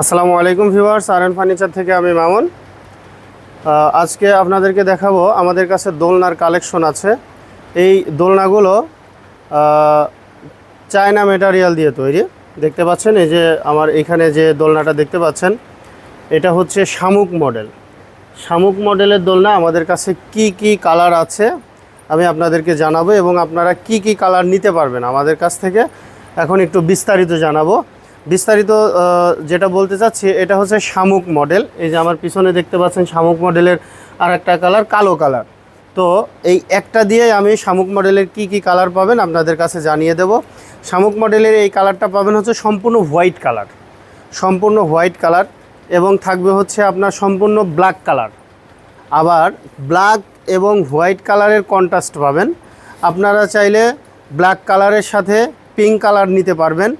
আসসালামু আলাইকুম ভিউয়ার্স আর ফার্নিচার থেকে আমি মামুন। আজকে আপনাদেরকে দেখাবো আমাদের কাছে দোলনার কালেকশন আছে। এই দোলনাগুলো চায়না মেটারিয়াল দিয়ে তৈরি। দেখতে পাচ্ছেন, এই যে আমার এখানে যে দোলনাটা দেখতে পাচ্ছেন, এটা হচ্ছে শামুক মডেল। শামুক মডেলের দোলনা আমাদের কাছে কি কি কালার আছে আমি আপনাদেরকে জানাব এবং আপনারা কি কি কালার নিতে পারবেন আমাদের কাছ থেকে। এখন একটু বিস্তারিত জানাব। বিস্তারিত যেটা বলতে চাচ্ছি, এটা হচ্ছে শামুক মডেল। এই যে আমার পিছনে দেখতে পাচ্ছেন শামুক মডেলের আর একটা কালার, কালো কালার। তো এই একটা দিয়ে আমি শামুক মডেলের কি কি কালার পাবেন আপনাদের কাছে জানিয়ে দেব। শামুক মডেলের এই কালারটা পাবেন হচ্ছে সম্পূর্ণ হোয়াইট কালার। সম্পূর্ণ হোয়াইট কালার এবং থাকবে হচ্ছে আপনার সম্পূর্ণ ব্ল্যাক কালার। আবার ব্ল্যাক এবং হোয়াইট কালারের কন্ট্রাস্ট পাবেন। আপনারা চাইলে ব্ল্যাক কালারের সাথে পিঙ্ক কালার নিতে পারবেন।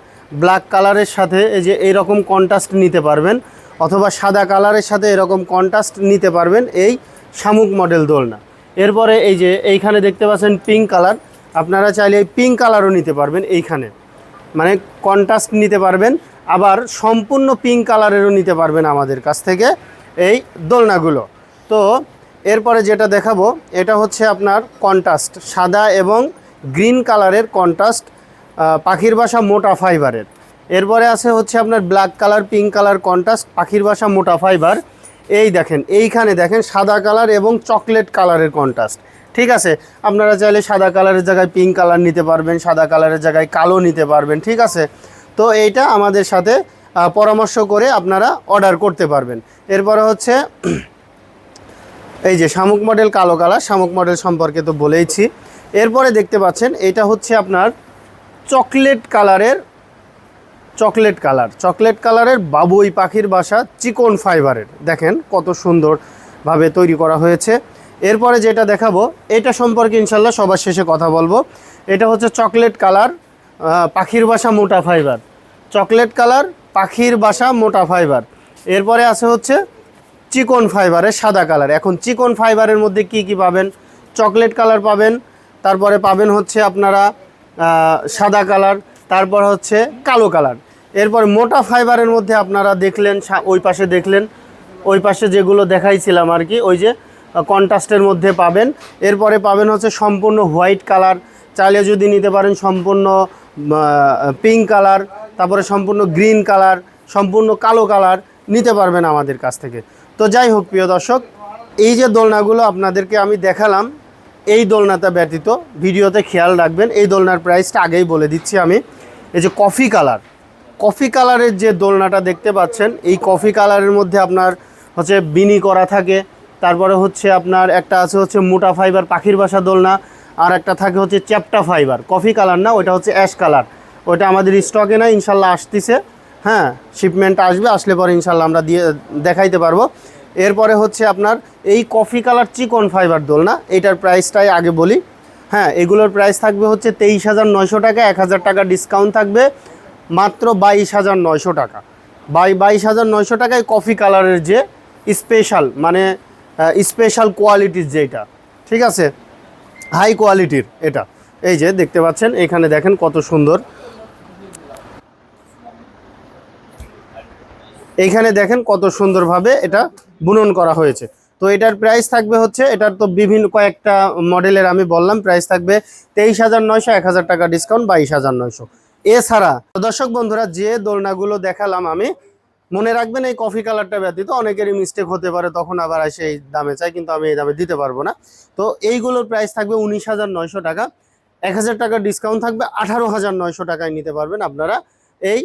ব্ল্যাক কালারের সাথে এই যে এরকম কন্ট্রাস্ট নিতে পারবেন, অথবা সাদা কালারের সাথে এরকম কন্ট্রাস্ট নিতে পারবেন এই শামুক মডেল দোলনা। এরপরে এই যে এইখানে দেখতে পাচ্ছেন পিঙ্ক কালার, আপনারা চাইলে এই পিঙ্ক কালারও নিতে পারবেন এইখানে। মানে কন্ট্রাস্ট নিতে পারবেন, আবার সম্পূর্ণ পিঙ্ক কালারেরও নিতে পারবেন আমাদের কাছ থেকে এই দোলনাগুলো। তো এরপরে যেটা দেখাবো, এটা হচ্ছে আপনার কন্ট্রাস্ট, সাদা এবং গ্রিন কালারের কন্ট্রাস্ট পাখির বাসা মোটা ফাইবারের। এরপরে আছে হচ্ছে আপনার black colour, pink colour contrast, পাখির বাসা মোটা ফাইবার। এই দেখেন, এইখানে দেখেন সাদা কালার এবং চকলেট কালারের কন্ট্রাস্ট। ঠিক আছে, আপনারা চাইলে সাদা কালারের জায়গায় পিঙ্ক কালার নিতে পারবেন, সাদা কালারের জায়গায় কালো নিতে পারবেন, ঠিক আছে? তো এইটা আমাদের সাথে পরামর্শ করে আপনারা অর্ডার করতে পারবেন। এরপরে হচ্ছে, এই যে শামুক মডেল কালো কালার, শামুক মডেল সম্পর্কে তো বলেইছি। এরপরে দেখতে পাচ্ছেন, এটা হচ্ছে আপনার চকলেট কালারের, চকলেট কালার, চকলেট কালারের বাবুই পাখির বাসা চিকন ফাইবারের। দেখেন কত সুন্দরভাবে তৈরি করা হয়েছে। এরপরে যেটা দেখাবো, এটা সম্পর্কে ইনশাল্লাহ সবার শেষে কথা বলব। এটা হচ্ছে চকলেট কালার পাখির বাসা মোটা ফাইবার। চকলেট কালার, পাখির বাসা মোটা ফাইবার। এরপরে আছে হচ্ছে চিকন ফাইবারের সাদা কালার। এখন চিকন ফাইবারের মধ্যে কি কি পাবেন? চকলেট কালার পাবেন। তারপরে পাবেন হচ্ছে আপনারা সাদা কালার, তারপর হচ্ছে কালো কালার। এরপর মোটা ফাইবারের মধ্যে আপনারা দেখলেন ওই পাশে দেখলেন, ওই পাশে যেগুলো দেখাইছিলাম আর কি, ওই যে কন্ট্রাস্টের মধ্যে পাবেন। এরপরে পাবেন হচ্ছে সম্পূর্ণ হোয়াইট কালার, চাইলে যদি নিতে পারেন সম্পূর্ণ পিঙ্ক কালার, তারপরে সম্পূর্ণ গ্রিন কালার, সম্পূর্ণ কালো কালার নিতে পারবেন আমাদের কাছ থেকে। তো যাই হোক, প্রিয় দর্শক, এই যে দোলনাগুলো আপনাদেরকে আমি দেখালাম এই দোলনাটা ব্যতীত ভিডিওতে খেয়াল রাখবেন, এই দোলনার প্রাইসটা আগেই বলে দিচ্ছি আমি। এই যে কফি কালার কফি কালারের যে দোলনাটা দেখতে পাচ্ছেন, এই কফি কালারের মধ্যে আপনার হচ্ছে বিনি করা থাকে, তারপরে হচ্ছে আপনার একটা আছে হচ্ছে মোটা ফাইবার পাখির বাসা দোলনা, আর একটা থাকে হচ্ছে চ্যাপটা ফাইবার কফি কালার না, ওইটা হচ্ছে অ্যাশ কালার ওইটা আমাদের স্টকে না, ইনশাল্লাহ আসতেছে। হ্যাঁ শিপমেন্ট আসবে, আসলে পরে ইনশাল্লাহ আমরা দিয়ে দেখাইতে পারব। এরপরে হচ্ছে আপনার এই কফি কালার চিকন ফাইবার দোলনা এইটার প্রাইসটাই আগে বলি। হ্যাঁ এগুলোর প্রাইস থাকবে হচ্ছে তেইশ হাজার নয়শো টাকা, এক হাজার টাকা ডিসকাউন্ট থাকবে মাত্র বাইশ হাজার নয়শো টাকা। বাই বাইশ হাজার নয়শো টাকায় কফি কালারের যে স্পেশাল মানে স্পেশাল কোয়ালিটির যেটা ঠিক আছে? হাই কোয়ালিটির এটা। এই যে দেখতে পাচ্ছেন, এখানে দেখেন কত সুন্দর এইখানে দেখেন কত সুন্দরভাবে এটা বুনন করা হয়েছে। তো এটার প্রাইস থাকবে হচ্ছে, এটার তো বিভিন্ন কয়েকটা মডেলের আমি বললাম প্রাইস থাকবে তেইশ হাজার নয়শো, এক হাজার টাকা ডিসকাউন্ট বাইশ হাজার নয়শো। এছাড়া দর্শক বন্ধুরা, যে দোলনাগুলো দেখালাম আমি, মনে রাখবেন এই কফি কালারটা ব্যতীত অনেকেরই মিস্টেক হতে পারে, তখন আবার এসে এই দামে চাই, কিন্তু আমি এই দামে দিতে পারব না। তো এইগুলোর প্রাইস থাকবে উনিশ হাজার নয়শো টাকা, এক হাজার টাকা ডিসকাউন্ট থাকবে, আঠারো হাজার নয়শো টাকায় নিতে পারবেন আপনারা এই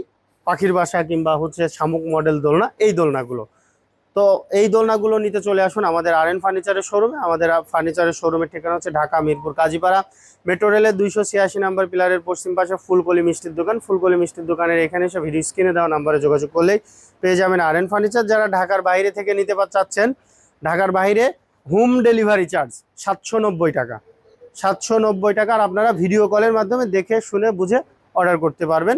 পাখির বাসা কিংবা হচ্ছে শামুক মডেল দোলনা, এই দোলনাগুলো। তো এই দোলনাগুলো নিতে চলে আসুন আমাদের আর এন ফার্নিচারের শোরুমে আমাদের ফার্নিচারের শোরুমের ঠিকানা হচ্ছে ঢাকা, মিরপুর, কাজীপাড়া। মেট্রো রেলের দুইশো ছিয়াশি নাম্বার পিলারের পশ্চিম পাশে ফুলকলি মিষ্টির দোকান। ফুলকলি মিষ্টির দোকানের এখানে এসে ভিডিও স্ক্রিনে দেওয়া নাম্বারে যোগাযোগ করলেই পেয়ে যাবেন আর এন ফার্নিচার যারা ঢাকার বাইরে থেকে নিতে চাচ্ছেন, ঢাকার বাইরে হোম ডেলিভারি চার্জ সাতশো নব্বই টাকা। সাতশো নব্বই টাকা আর আপনারা ভিডিও কলের মাধ্যমে দেখে, শুনে, বুঝে অর্ডার করতে পারবেন।